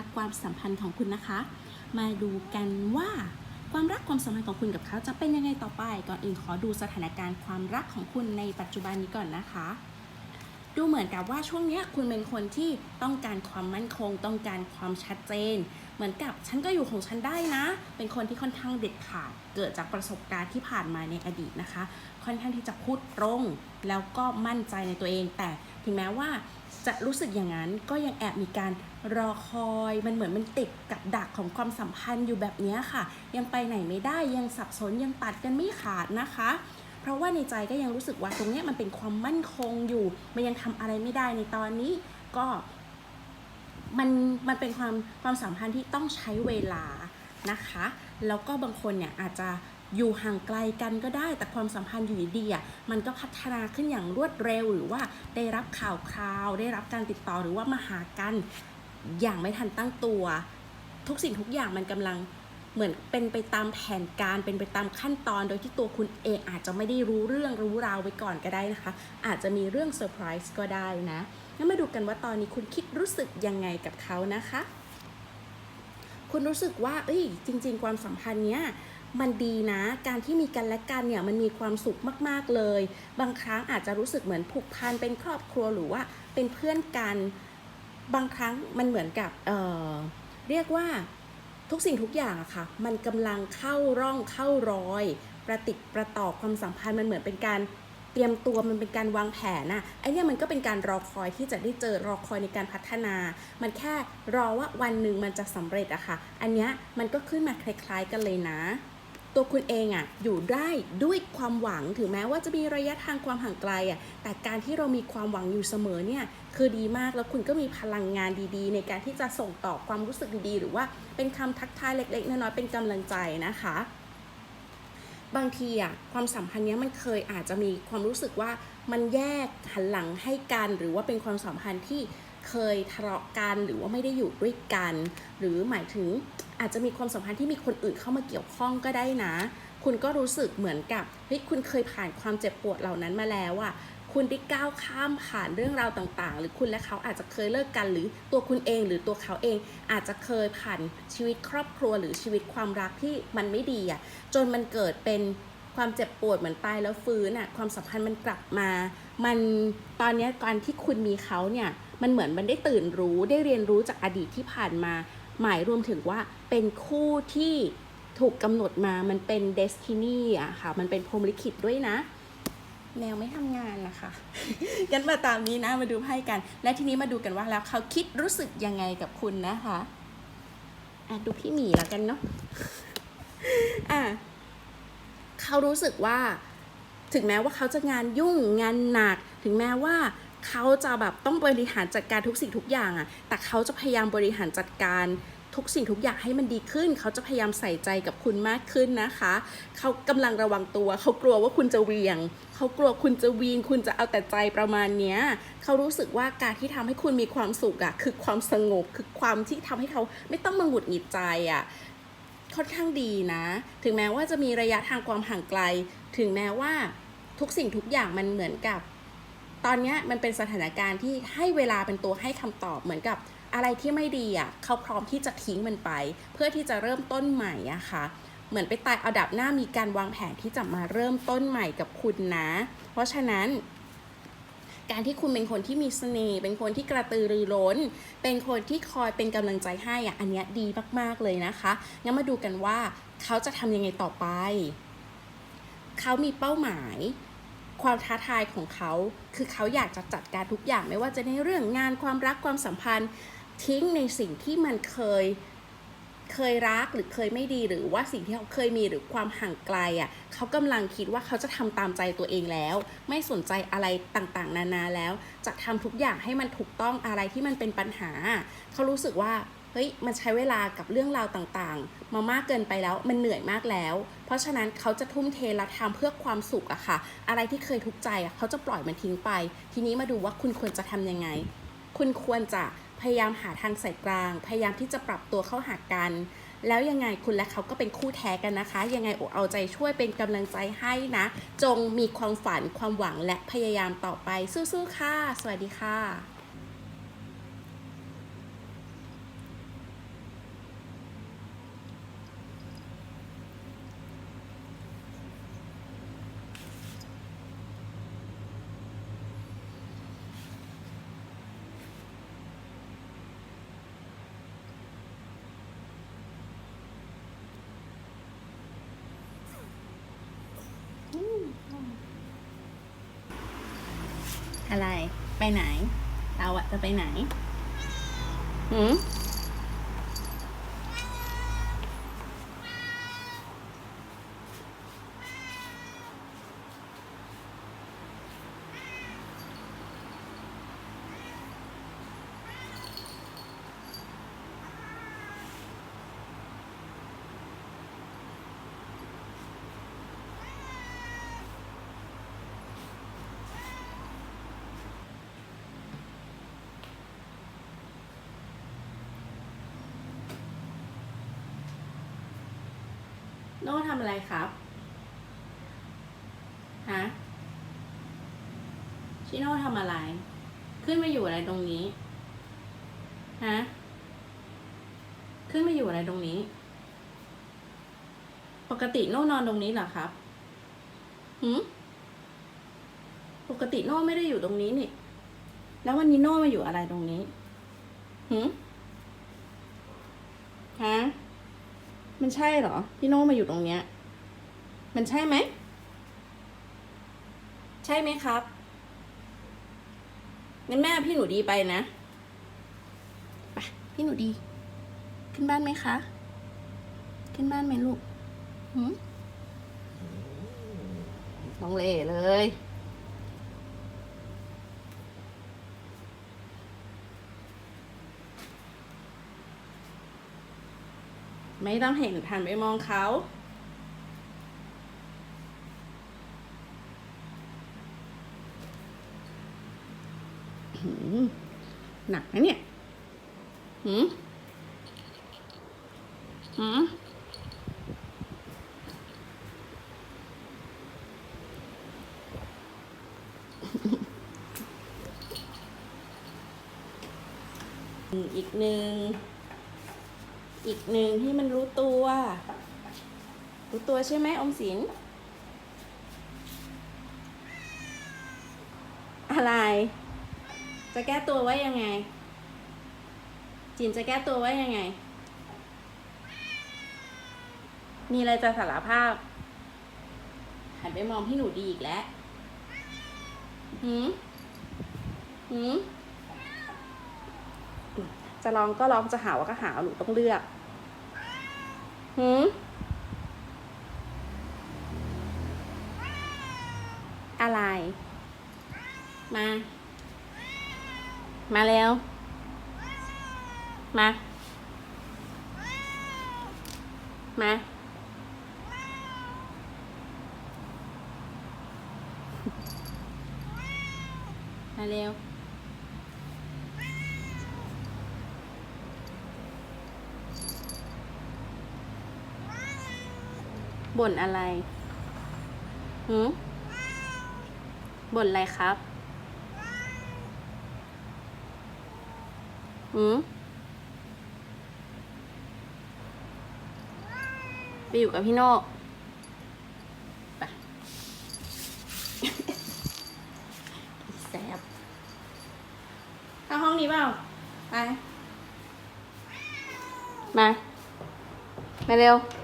รักความสัมพันธ์ของคุณนะคะ มาดูกันว่าความรักความสัมพันธ์ของคุณกับเขาจะเป็นยังไงต่อไป ก่อนอื่นขอดูสถานการณ์ความรักของคุณในปัจจุบันนี้ก่อนนะคะ ดูเหมือนกับว่าช่วงนี้คุณเป็นคนที่ต้องการความมั่นคง ต้องการความชัดเจน เหมือนกับฉันก็อยู่ของฉันได้นะ เป็นคนที่ค่อนข้างเด็ดขาด เกิดจากประสบการณ์ที่ผ่านมาในอดีตนะคะ ค่อนข้างที่จะพูดตรง แล้วก็มั่นใจในตัวเอง แต่ถึงแม้ว่าจะรู้สึกอย่างนั้นก็ยังแอบมีการรอคอย มันเหมือนมันติดกับดักของความสัมพันธ์อยู่แบบนี้ค่ะ ยังไปไหนไม่ได้ยังสับสนยังตัดกันไม่ขาดนะคะ เพราะว่าในใจก็ยังรู้สึกว่าตรงนี้มันเป็นความมั่นคงอยู่ มันยังทำอะไรไม่ได้ในตอนนี้ ก็ มันมันเป็นความความสัมพันธ์ที่ต้องใช้เวลานะคะ แล้วก็บางคนเนี่ยอาจจะอยู่ห่างไกลกันก็ได้ แต่ความสัมพันธ์อยู่ดีๆอะมันก็พัฒนาขึ้นอย่างรวดเร็ว หรือว่าได้รับข่าวคราว ได้รับการติดต่อหรือว่ามาหากันอย่างไม่ทันตั้งตัว ทุกสิ่งทุกอย่างมันกำลัง เหมือนเป็นไปตามแผนการเป็นไปตามขั้นตอนโดยที่ตัวคุณเองอาจจะไม่ได้รู้เรื่องรู้ราวไว้ก่อนก็ได้นะคะ อาจจะมีเรื่องเซอร์ไพรส์ก็ได้นะงั้นมาดูกันว่าตอนนี้คุณคิดรู้สึกยังไงกับเขานะคะ คุณรู้สึกว่า เอ้ย จริง ๆ ความสัมพันธ์เนี้ยมันดีนะ การที่มีกันและกันเนี่ยมันมีความสุขมากๆเลย บางครั้งอาจจะรู้สึกเหมือนผูกพันเป็นครอบครัวหรือว่าเป็นเพื่อนกัน บางครั้งมันเหมือนกับเอ่อเรียกว่า ทุกสิ่งทุกอย่างอะค่ะ มันกำลังเข้าร่องเข้ารอย ประติดประต่อความสัมพันธ์มันเหมือนเป็นการเตรียมตัวมันเป็นการวางแผนนะไอเนี่ยมันก็เป็นการรอคอยที่จะได้เจอรอคอยในการพัฒนา มันแค่รอว่าวันหนึ่งมันจะสำเร็จอะค่ะ อันเนี้ยมันก็ขึ้นมาคล้าย ๆ กันเลยนะ ตัวคุณเองอะอยู่ได้ด้วยความหวังถึงแม้ว่าจะมีระยะทางความห่างไกลอะแต่การที่เรามีความหวังอยู่เสมอเนี่ยคือดีมากแล้วคุณก็มีพลังงานดีๆ ในการที่จะส่งต่อความรู้สึกดีๆ หรือว่าเป็นคำทักทายเล็กๆน้อยๆเป็นกำลังใจนะคะ บางทีอะความสัมพันธ์เนี้ยมันเคยอาจจะมีความรู้สึกว่ามันแยกหันหลังให้กัน หรือว่าเป็นความสัมพันธ์ที่ เคยทะเลาะกันหรือว่าไม่ได้อยู่ด้วยกัน หรือหมายถึงอาจจะมีความสัมพันธ์ที่มีคนอื่นเข้ามาเกี่ยวข้องก็ได้นะ คุณก็รู้สึกเหมือนกับเฮ้ยคุณเคยผ่านความเจ็บปวดเหล่านั้นมาแล้วอะคุณได้ก้าวข้ามผ่านเรื่องราวต่างๆ หรือคุณและเขาอาจจะเคยเลิกกัน หรือตัวคุณเอง หรือตัวเขาเองอาจจะเคยผ่านชีวิตครอบครัวหรือชีวิตความรักที่มันไม่ดีอะจนมันเกิดเป็นความเจ็บปวดเหมือนตายแล้วฟื้นอะความสัมพันธ์มันกลับมา มันตอนนี้การที่คุณมีเขาเนี่ย มันเหมือนมันได้ตื่นรู้ได้เรียนรู้จากอดีตที่ผ่านมา หมายรวมถึงว่าเป็นคู่ที่ถูกกำหนดมามันเป็นเดสตินีอะค่ะ มันเป็นพรหมลิขิตด้วยนะ แมวไม่ทำงานนะคะกันมาตามนี้นะมาดูไพ่กัน และทีนี้มาดูกันว่าแล้วเขาคิดรู้สึกยังไงกับคุณนะคะอะดูพี่หมีแล้วกันเนาะอะเขารู้สึกว่า ถึงแม้ว่าเขาจะงานยุ่งงานหนัก ถึงแม้ว่า เขาจะแบบต้องบริหารจัดการทุกสิ่งทุกอย่างอะแต่เขาจะพยายามบริหารจัดการทุกสิ่งทุกอย่างให้มันดีขึ้น เขาจะพยายามใส่ใจกับคุณมากขึ้นนะคะ เขากำลังระวังตัว เขากลัวว่าคุณจะเวียง เขากลัวคุณจะวีน คุณจะเอาแต่ใจประมาณเนี้ย เขารู้สึกว่าการที่ทำให้คุณมีความสุขอะคือความสงบ คือความที่ทำให้เขาไม่ต้องมาหงุดหงิดใจอะค่อนข้างดีนะ ถึงแม้ว่าจะมีระยะทางความห่างไกล ถึงแม้ว่าทุกสิ่งทุกอย่างมันเหมือนกับ ตอนนี้มันเป็นสถานการณ์ที่ให้เวลาเป็นตัวให้คำตอบเหมือนกับอะไรที่ไม่ดีอะเขาพร้อมที่จะทิ้งมันไป เพื่อที่จะเริ่มต้นใหม่อะค่ะเหมือนไปตายเอาดับหน้ามีการวางแผนที่จะมาเริ่มต้นใหม่กับคุณนะ เพราะฉะนั้น การที่คุณเป็นคนที่มีเสน่ห์เป็นคนที่กระตือรือร้น เป็นคนที่คอยเป็นกำลังใจให้อะอันนี้ดีมากๆเลยนะคะงั้นมาดูกันว่าเขาจะทำยังไงต่อไป เขามีเป้าหมาย ความท้าทายของเขา คือเขาอยากจะจัดการทุกอย่างไม่ว่าจะในเรื่องงานความรักความสัมพันธ์ทิ้งในสิ่งที่มันเคยเคยรักหรือเคยไม่ดีหรือว่าสิ่งที่เขาเคยมีหรือความห่างไกลอะเขากำลังคิดว่าเขาจะทำตามใจตัวเองแล้ว ไม่สนใจอะไรต่างๆ นานาแล้ว จะทำทุกอย่างให้มันถูกต้องอะไรที่มันเป็นปัญหา เขารู้สึกว่า เฮ้ยมันใช้เวลากับเรื่องราวต่างๆ มามากเกินไปแล้วมันเหนื่อยมากแล้ว เพราะฉะนั้นเขาจะทุ่มเทและทำเพื่อความสุขอะค่ะ อะไรที่เคยทุกข์ใจอะเขาจะปล่อยมันทิ้งไป ทีนี้มาดูว่าคุณควรจะทำยังไง คุณควรจะพยายามหาทางสายกลาง พยายามที่จะปรับตัวเข้าหากัน แล้วยังไงคุณและเขาก็เป็นคู่แท้กันนะคะ ยังไงอกเอาใจช่วยเป็นกำลังใจให้นะ จงมีความฝันความหวังและพยายามต่อไปสู้ๆค่ะ สวัสดีค่ะ อะไร ไปไหน เราอะจะไปไหนหืม โน่ทำอะไรครับ ฮะ ชิโน่ทำอะไร ขึ้นมาอยู่อะไรตรงนี้ ฮะ ขึ้นมาอยู่อะไรตรงนี้ ปกติโน่นอนตรงนี้เหรอครับหืมปกติโน่ไม่ได้อยู่ตรงนี้นี่ แล้ววันนี้โน่มาอยู่อะไรตรงนี้หืมฮะ มันใช่เหรอ พี่โน่มาอยู่ตรงเนี้ย มันใช่ไหม ใช่ไหมครับงั้นแม่พี่หนูดีไปนะไปพี่หนูดี ขึ้นบ้านไหมคะ ขึ้นบ้านไหมลูกหืมน้องเล่เลย ไม่ต้องเห็นทันไปมองเขาหืมหนักนะเนี่ย หืม หืมอีกหนึ่ง อีกหนึ่งที่มันรู้ตัว รู้ตัวใช่ไหมอมสิน อะไร จะแก้ตัวไว้ยังไง จินจะแก้ตัวไว้ยังไง มีอะไรจะสารภาพ หันไปมองพี่หนูดีอีกแล้วหืมหืม จะลองก็ลองจะหาว่าก็หาหนูต้องเลือกหืมอะไร มา มาเร็วมา มา มาเร็ว บ่นอะไรหืมบ่นอะไรครับหืมไปอยู่กับพี่โน่ไปแซบเข้าห้องนี้เปล่า ไป มา มาเร็วมา